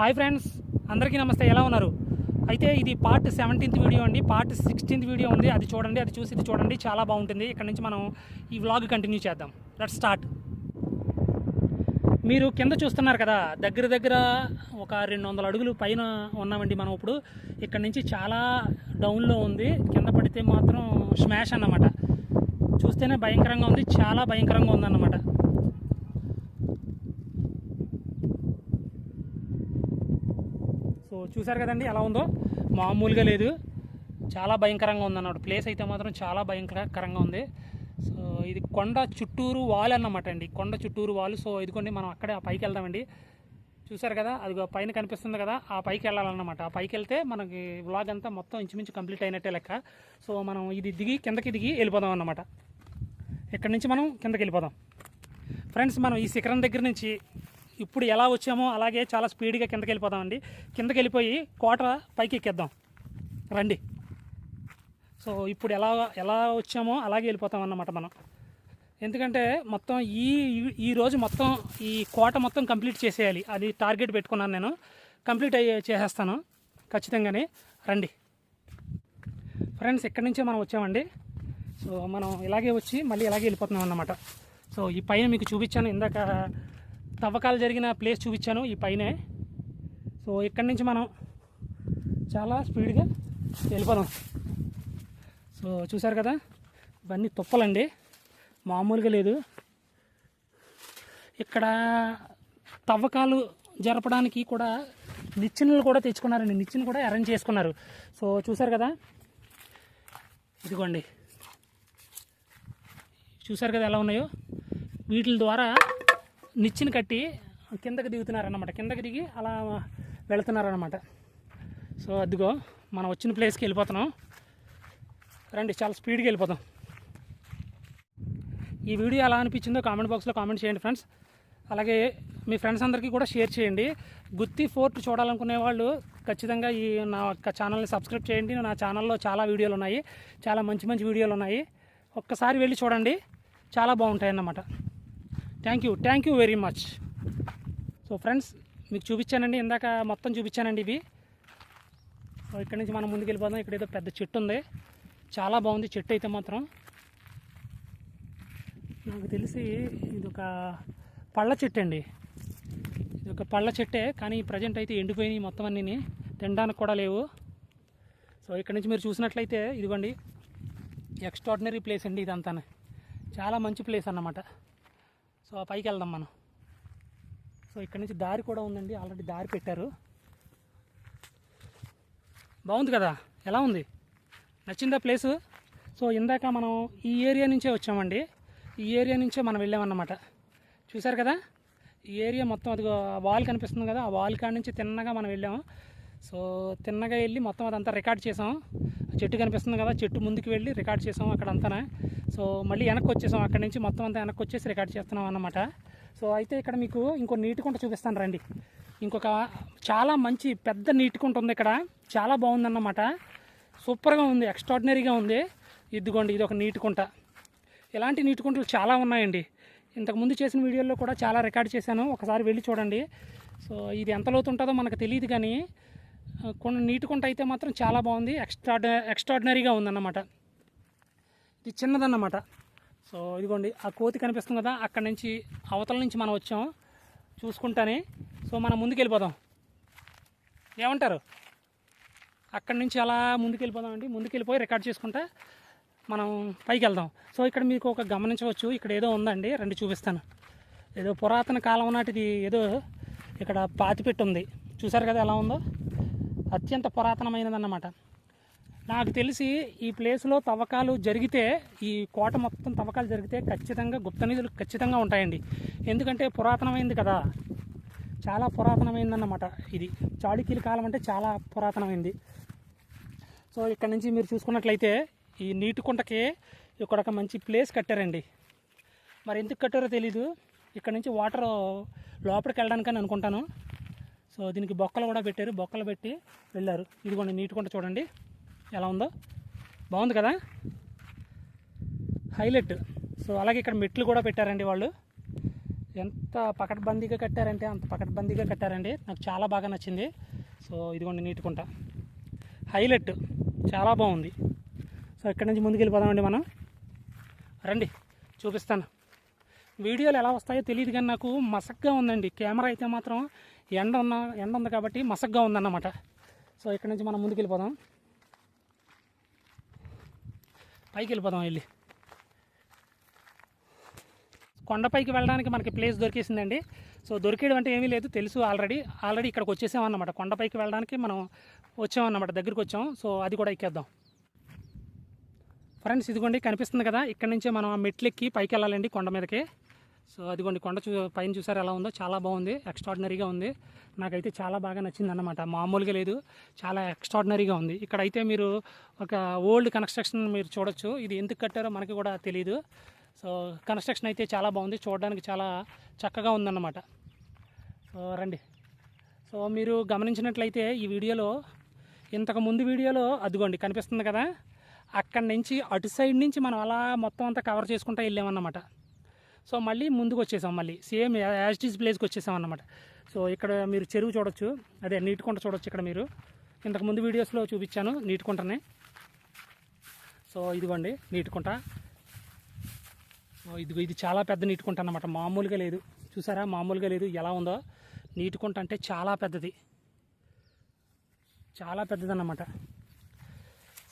Hi friends అందరికీ నమస్తే. ఎలా ఉన్నారు? అయితే ఇది పార్ట్ సెవెంటీన్త్ వీడియో అండి. పార్ట్ సిక్స్టీన్త్ వీడియో ఉంది. అది చూడండి అది చూసి ఇది చూడండి. చాలా బాగుంటుంది. ఇక్కడ నుంచి మనం ఈ వ్లాగ్ కంటిన్యూ చేద్దాం. లెట్ స్టార్ట్ మీరు కింద చూస్తున్నారు కదా దగ్గర దగ్గర ఒక రెండు వందల అడుగులు పైన ఉన్నామండి మనం ఇప్పుడు. ఇక్కడ నుంచి చాలా డౌన్లో ఉంది. కింద పడితే మాత్రం స్మాష్ అన్నమాట. చూస్తేనే భయంకరంగా ఉంది. చాలా భయంకరంగా ఉందన్నమాట. చూసారు కదండి ఎలా ఉందో? మామూలుగా లేదు. చాలా భయంకరంగా ఉందన్నమాట. ప్లేస్ అయితే మాత్రం చాలా భయంకరంగా ఉంది. సో ఇది కొండ చుట్టూరు వాల్ అన్నమాట అండి. కొండ చుట్టూరు వాల్. సో ఇదిగోండి మనం అక్కడే ఆ పైకి వెళ్దామండి. చూసారు కదా అది పైన కనిపిస్తుంది కదా ఆ పైకి వెళ్ళాలన్నమాట. ఆ పైకి వెళ్తే మనకి వ్లాగ్ అంతా మొత్తం ఇంచుమించు కంప్లీట్ అయినట్టే లెక్క. సో మనం ఇది దిగి కిందకి దిగి వెళ్ళిపోదాం అన్నమాట. ఇక్కడ నుంచి మనం కిందకి వెళ్ళిపోదాం? ఫ్రెండ్స్ మనం ఈ శిఖరం దగ్గర నుంచి ఇప్పుడు ఎలా వచ్చామో అలాగే చాలా స్పీడ్గా కిందకి వెళ్ళిపోదామండి. కిందకి వెళ్ళిపోయి కోట పైకి ఎక్కేద్దాం. రండి. సో ఇప్పుడు ఎలా ఎలా వచ్చామో అలాగే వెళ్ళిపోతాం అన్నమాట మనం. ఎందుకంటే మొత్తం ఈ ఈ రోజు మొత్తం ఈ కోట మొత్తం కంప్లీట్ చేసేయాలి. అది టార్గెట్ పెట్టుకున్నాను నేను. కంప్లీట్ అయ్యే చేసేస్తాను. ఖచ్చితంగానే. రండి. ఫ్రెండ్స్ ఇక్కడి నుంచే మనం వచ్చామండి. సో మనం ఇలాగే వచ్చి మళ్ళీ ఇలాగే వెళ్ళిపోతున్నాం అన్నమాట. సో ఈ పైన మీకు చూపించాను. ఇందాక తవ్వకాలు జరిగిన ప్లేస్ చూపించాను ఈ పైనే. సో ఇక్కడి నుంచి మనం చాలా స్పీడ్గా వెళ్ళిపోదాం. సో చూసారు కదా ఇవన్నీ తుప్పలండి మామూలుగా లేదు. ఇక్కడ తవ్వకాలు జరపడానికి కూడా నిచ్చెనలు కూడా తెచ్చుకున్నారండి. నిచ్చెన కూడా అరేంజ్ చేసుకున్నారు. సో చూసారు కదా ఇదిగోండి. చూసారు కదా ఎలా ఉన్నాయో? వీటి ద్వారా నిచ్చిని కట్టి కిందకి దిగుతున్నారన్నమాట. కిందకి దిగి అలా వెళుతున్నారన్నమాట. సో అదిగో మనం వచ్చిన ప్లేస్కి వెళ్ళిపోతున్నాం. రండి చాలా స్పీడ్గా వెళ్ళిపోతాం. ఈ వీడియో ఎలా అనిపించిందో కామెంట్ బాక్స్లో కామెంట్ చేయండి ఫ్రెండ్స్. అలాగే మీ ఫ్రెండ్స్ అందరికీ కూడా షేర్ చేయండి. గుత్తి ఫోర్ట్ చూడాలనుకునే వాళ్ళు ఖచ్చితంగా ఈ నా యొక్క ఛానల్ని సబ్స్క్రైబ్ చేయండి. నా ఛానల్లో చాలా వీడియోలు ఉన్నాయి. చాలా మంచి మంచి వీడియోలు ఉన్నాయి. ఒక్కసారి వెళ్ళి చూడండి. చాలా బాగుంటాయి అన్నమాట thank you thank you very much so friends మీకు చూపించానండి. ఇందాక మొత్తం చూపించానండి ఇవి. సో ఇక్కడ నుంచి మనం ముందుకు వెళ్ళిపోదాం. ఇక్కడ ఏదో పెద్ద చెట్టు ఉంది. చాలా బాగుంది చెట్టు అయితే మాత్రం. నాకు తెలిసి ఇది ఒక పళ్ళ చెట్టు అండి. ఇది ఒక పళ్ళ చెట్టే కానీ ప్రజెంట్ అయితే ఎండిపోయినాయి మొత్తం అన్నీ తినడానికి కూడా లేవు. సో ఇక్కడ నుంచి మీరు చూసినట్లయితే ఇదిగోండి. ఎక్స్ట్రాడినరీ ప్లేస్ అండి ఇదంతా చాలా మంచి ప్లేస్ అన్నమాట. సో ఆ పైకి వెళ్దాం మనం. సో ఇక్కడ నుంచి దారి కూడా ఉందండి. ఆల్రెడీ దారి పెట్టారు. బాగుంది కదా? ఎలా ఉంది? నచ్చిందా ప్లేసు సో ఇందాక మనం ఈ ఏరియా నుంచే వచ్చామండి. ఈ ఏరియా నుంచే మనం వెళ్ళామన్నమాట. చూసారు కదా? ఈ ఏరియా మొత్తం అది వాల్ కనిపిస్తుంది కదా? ఆ వాల్ కాడ నుంచి తిన్నగా మనం వెళ్ళాము. సో తిన్నగా వెళ్ళి మొత్తం అదంతా రికార్డ్ చేసాం. చెట్టు కనిపిస్తుంది కదా చెట్టు ముందుకు వెళ్ళి రికార్డ్ చేసాం అక్కడ అంతా సో మళ్ళీ వెనక్కి వచ్చేసాం. అక్కడ నుంచి మొత్తం అంతా వెనక్కి వచ్చేసి రికార్డ్ చేస్తున్నాం అన్నమాట. సో అయితే ఇక్కడ మీకు ఇంకో నీటి కుంట చూపిస్తాను రండి. ఇంకొక చాలా మంచి పెద్ద నీటి కుంట ఉంది ఇక్కడ. చాలా బాగుందన్నమాట. సూపర్గా ఉంది ఎక్స్ట్రాడినరీగా ఉంది. ఇదిగోండి ఇది ఒక నీటి కుంట ఇలాంటి నీటి కుంటలు చాలా ఉన్నాయండి. ఇంతకుముందు చేసిన వీడియోల్లో కూడా చాలా రికార్డ్ చేశాను. ఒకసారి వెళ్ళి చూడండి. సో ఇది ఎంత లోతు ఉంటుందో మనకు తెలియదు కానీ కొన్ని నీటి కుంట అయితే మాత్రం చాలా బాగుంది. ఎక్స్ట్రాడ ఎక్స్ట్రాడినరీగా ఉందన్నమాట. ఇది చిన్నదన్నమాట. సో ఇదిగోండి ఆ కోతి కనిపిస్తుంది కదా అక్కడ నుంచి అవతల నుంచి మనం వచ్చాం చూసుకుంటానే. సో మనం ముందుకు వెళ్ళిపోదాం ఏమంటారు? అక్కడి నుంచి అలా ముందుకు వెళ్ళిపోదామండి ముందుకు వెళ్ళిపోయి రికార్డ్ చేసుకుంటా మనం పైకి వెళ్దాం సో ఇక్కడ మీకు ఒక గమనించవచ్చు. ఇక్కడ ఏదో ఉందండి రెండు చూపిస్తాను. ఏదో పురాతన కాలం నాటిది ఏదో ఇక్కడ పాతిపెట్టి ఉంది చూసారు కదా ఎలా ఉందో? అత్యంత పురాతనమైనదన్నమాట. నాకు తెలిసి ఈ ప్లేస్లో తవ్వకాలు జరిగితే ఈ కోట మొత్తం తవ్వకాలు జరిగితే ఖచ్చితంగా గుప్త నిధులు ఖచ్చితంగా ఉంటాయండి. ఎందుకంటే పురాతనమైంది కదా. చాలా పురాతనమైందన్నమాట ఇది. చాళుక్యుల కాలం అంటే చాలా పురాతనమైంది. సో ఇక్కడ నుంచి మీరు చూసుకున్నట్లయితే ఈ నీటి కుంటకి ఇక్కడ ఒక మంచి ప్లేస్ కట్టారండి. మరి ఎందుకు కట్టారో తెలీదు. ఇక్కడ నుంచి వాటర్ లోపలికి వెళ్ళడానికని అనుకుంటాను. సో దీనికి బొక్కలు కూడా పెట్టారు. బొక్కలు పెట్టి వెళ్ళారు. ఇదిగోండి నీటి చూడండి. ఎలా ఉందో. బాగుంది కదా? హైలైట్. సో అలాగే ఇక్కడ మెట్లు కూడా పెట్టారండి వాళ్ళు. ఎంత పకడ్బందీగా కట్టారంటే అంత పకడ్బందీగా కట్టారండి. నాకు చాలా బాగా నచ్చింది. సో ఇదిగోండి నీటుకుంటా హైలైట్. చాలా బాగుంది. సో ఇక్కడ నుంచి ముందుకు వెళ్ళిపోదామండి మనం. రండి చూపిస్తాను. వీడియోలు ఎలా వస్తాయో తెలియదు కానీ నాకు మసక్గా ఉందండి. కెమెరా అయితే మాత్రం ఎండ ఉన్న ఎండ ఉంది కాబట్టి మసగ్గా ఉందన్నమాట. సో ఇక్కడ నుంచి మనం ముందుకు వెళ్ళిపోదాం పైకి వెళ్ళిపోదాం వెళ్ళి. కొండపైకి వెళ్ళడానికి మనకి ప్లేస్ దొరికేసిందండి. సో దొరికేయడం అంటే ఏమీ లేదు తెలుసు ఆల్రెడీ ఆల్రెడీ ఇక్కడికి వచ్చేసామన్నమాట. కొండపైకి వెళ్ళడానికి మనం వచ్చామన్నమాట దగ్గరికి వచ్చాం. సో అది కూడా ఎక్కేద్దాం. ఫ్రెండ్స్ ఇదిగోండి కనిపిస్తుంది కదా? ఇక్కడ నుంచే మనం ఆ మెట్లు ఎక్కి పైకి వెళ్ళాలండి కొండ మీదకి. సో అదిగోండి కొండ చూ పైన చూసారు ఎలా ఉందో? చాలా బాగుంది. ఎక్స్ట్రాడినరీగా ఉంది. నాకైతే చాలా బాగా నచ్చింది అన్నమాట మామూలుగా లేదు. చాలా ఎక్స్ట్రాడినరీగా ఉంది. ఇక్కడైతే మీరు ఒక ఓల్డ్ కన్స్ట్రక్షన్ మీరు చూడొచ్చు. ఇది ఎందుకు కట్టారో మనకి కూడా తెలియదు సో కన్స్ట్రక్షన్ అయితే చాలా బాగుంది. చూడడానికి చాలా చక్కగా ఉందన్నమాట. సో రండి. సో మీరు గమనించినట్లయితే ఈ వీడియోలో ఇంతకు ముందు వీడియోలో అదిగోండి కనిపిస్తుంది కదా? అక్కడి నుంచి అటు సైడ్ నుంచి మనం అలా మొత్తం అంతా కవర్ చేసుకుంటూ వెళ్ళామన్నమాట. సో మళ్ళీ ముందుకు వచ్చేసాం మళ్ళీ. సేమ్ యాజ్ టీజ్ ప్లేస్కి వచ్చేసాం అన్నమాట. సో ఇక్కడ మీరు చెరువు చూడొచ్చు. అదే నీటికుంట చూడొచ్చు ఇక్కడ మీరు. ఇంతకు ముందు వీడియోస్లో చూపించాను నీటికుంటనే సో ఇదిగోండి నీటికుంట ఇది ఇదిగో ఇది చాలా పెద్ద నీటికుంట అన్నమాట. మామూలుగా లేదు. చూసారా? మామూలుగా లేదు. ఎలా ఉందో? నీటికుంట అంటే చాలా పెద్దది. చాలా పెద్దదన్నమాట.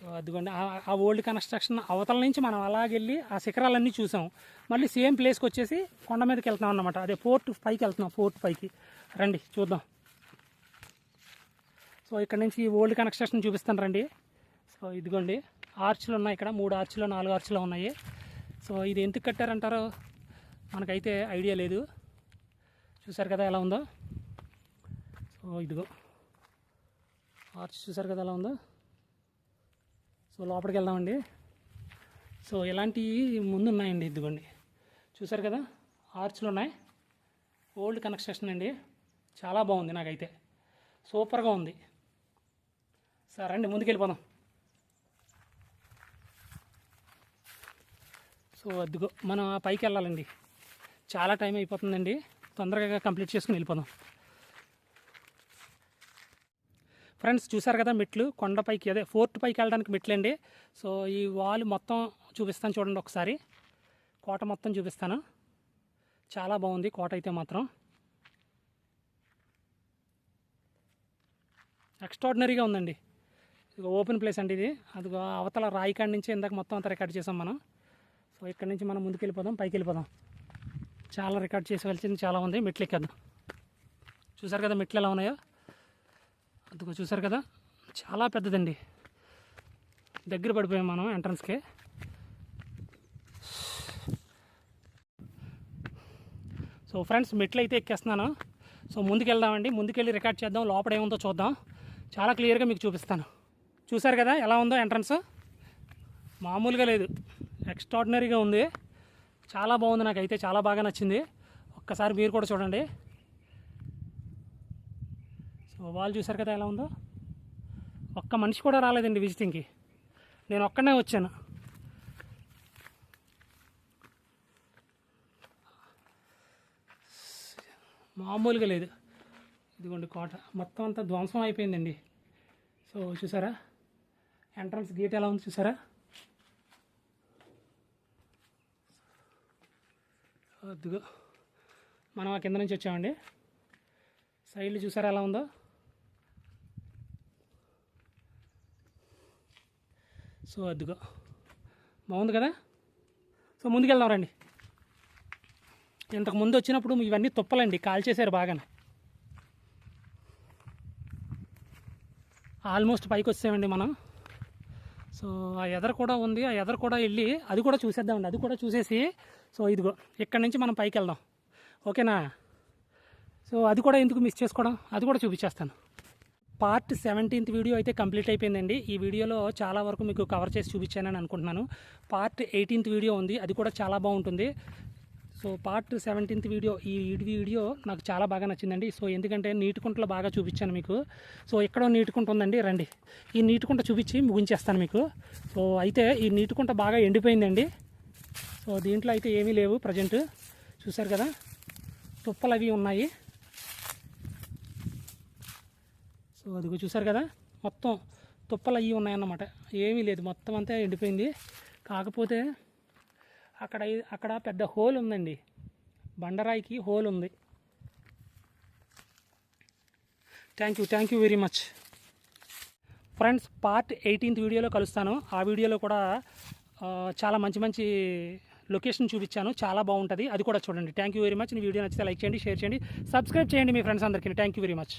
సో అదిగోండి ఆ- ఓల్డ్ కన్స్ట్రక్షన్ అవతల నుంచి మనం అలాగెళ్ళి ఆ శిఖరాలన్నీ చూసాం. మళ్ళీ సేమ్ ప్లేస్కి వచ్చేసి కొండ మీదకి వెళ్తున్నాం అనమాట అదే ఫోర్ట్ పైకి వెళ్తున్నాం ఫోర్ట్ పైకి. రండి చూద్దాం. సో ఇక్కడ నుంచి ఈ ఓల్డ్ కన్స్ట్రక్షన్ చూపిస్తాను రండి. సో ఇదిగోండి ఆర్చ్లు ఉన్నాయి ఇక్కడ మూడు ఆర్చ్లు నాలుగు ఆర్చ్లు ఉన్నాయి. సో ఇది ఎందుకు కట్టారంటారో మనకైతే ఐడియా లేదు. చూసారు కదా ఎలా ఉందో? సో ఇదిగో ఆర్చ్ చూసారు కదా ఎలా ఉందో? సో లోపలికి వెళ్దామండి సో ఇలాంటివి ముందు ఉన్నాయండి ఇదిగోండి. చూసారు కదా? ఆర్చ్లు ఉన్నాయి ఓల్డ్ కన్స్ట్రక్షన్ అండి. చాలా బాగుంది నాకైతే. సూపర్గా ఉంది. సరే అండి ముందుకెళ్ళిపోదాం. సో అదిగో మనం ఆ పైకి వెళ్ళాలండి చాలా టైం అయిపోతుందండి. తొందరగా కంప్లీట్ చేసుకుని వెళ్ళిపోదాం. ఫ్రెండ్స్ చూసారు కదా మెట్లు? కొండపైకి అదే ఫోర్ట్ పైకి వెళ్ళడానికి మెట్లు అండి సో ఈ వాల్ మొత్తం చూపిస్తాను చూడండి ఒకసారి. కోట మొత్తం చూపిస్తాను. చాలా బాగుంది కోట అయితే మాత్రం. ఎక్స్ట్రాడినరీగా ఉందండి. ఇది ఓపెన్ ప్లేస్ అండి ఇది. అది అవతల రాయి కాడి నుంచి ఇందాక మొత్తం అంతా రికార్డ్ చేసాం మనం. సో ఇక్కడ నుంచి మనం ముందుకు వెళ్ళిపోదాం పైకి వెళ్ళిపోదాం చాలా రికార్డ్ చేసి వెళ్ళింది చాలా ఉంది. మెట్లు ఎక్కేద్దాం చూసారు కదా మెట్లు ఎలా ఉన్నాయో? అందుకో చూసారు కదా? చాలా పెద్దదండి. దగ్గర పడిపోయాం మనం ఎంట్రన్స్కి. సో ఫ్రెండ్స్ మెట్లు అయితే ఎక్కేస్తున్నాను. సో ముందుకెళ్దామండి. ముందుకెళ్ళి రికార్డ్ చేద్దాం. లోపల ఏముందో చూద్దాం. చాలా క్లియర్గా మీకు చూపిస్తాను. చూసారు కదా ఎలా ఉందో ఎంట్రన్స్? మామూలుగా లేదు. ఎక్స్ట్రాడినరీగా ఉంది. చాలా బాగుంది నాకైతే. చాలా బాగా నచ్చింది. ఒక్కసారి మీరు కూడా చూడండి. వాళ్ళు చూసారు కదా ఎలా ఉందో? ఒక్క మనిషి కూడా రాలేదండి విజిటింగ్కి నేను ఒక్కనే వచ్చాను. మామూలుగా లేదు. ఇదిగోండి కోట. మొత్తం అంతా ధ్వంసం అయిపోయిందండి. సో చూసారా? ఎంట్రన్స్ గేట్ ఎలా ఉంది చూసారా? అదిగో. మనం ఆ కింద నుంచి వచ్చామండి. సైడ్లు చూసారా ఎలా ఉందో? సో అదిగో. బాగుంది కదా? సో ముందుకెళ్దాం రండి. ఇంతకు ముందు వచ్చినప్పుడు ఇవన్నీ తుప్పలండి కాల్చేశారు బాగానే. ఆల్మోస్ట్ పైకి వచ్చామండి మనం. సో ఆ ఎదర కూడా ఉంది ఆ ఎదర కూడా వెళ్ళి అది కూడా చూసేద్దామండి అది కూడా చూసేసి సో ఇదిగో ఇక్కడ నుంచి మనం పైకి వెళ్దాం. ఓకేనా? సో అది కూడా ఎందుకు మిస్ చేసుకోవడం? అది కూడా చూపించేస్తాను. పార్ట్ సెవెంటీన్త్ వీడియో అయితే కంప్లీట్ అయిపోయిందండి. ఈ వీడియోలో చాలా వరకు మీకు కవర్ చేసి చూపించానని అనుకుంటున్నాను. పార్ట్ ఎయిటీన్త్ వీడియో ఉంది. అది కూడా చాలా బాగుంటుంది. సో పార్ట్ సెవెంటీన్త్ వీడియో ఈ వీడియో నాకు చాలా బాగా నచ్చిందండి. సో ఎందుకంటే నీటికుంటలో బాగా చూపించాను మీకు. సో ఎక్కడో నీటికుంట ఉందండి. రండి. ఈ నీటికుంట చూపించి ముగించేస్తాను మీకు. సో అయితే ఈ నీటికుంట బాగా ఎండిపోయిందండి. సో దీంట్లో అయితే ఏమీ లేవు ప్రజెంట్. చూసారు కదా? తుప్పలు అవి ఉన్నాయి. సో అదిగో చూసారు కదా? మొత్తం తుప్పలు అవి ఉన్నాయన్నమాట. ఏమీ లేదు. మొత్తం అంతా ఎండిపోయింది. కాకపోతే అక్కడ అక్కడ పెద్ద హోల్ ఉందండి. బండరాయికి హోల్ ఉంది. Thank you thank you very much friends part eighteenth వీడియోలో కలుస్తాను. ఆ వీడియోలో కూడా చాలా మంచి మంచి లొకేషన్ చూపించాను. చాలా బాగుంటుంది. అది కూడా చూడండి. థ్యాంక్ యూ వెరీ మచ్ నీ వీడియో నచ్చితే లైక్ చేయండి షేర్ చేయండి. సబ్స్క్రైబ్ చేయండి మీ ఫ్రెండ్స్ అందరికీ. Thank you very much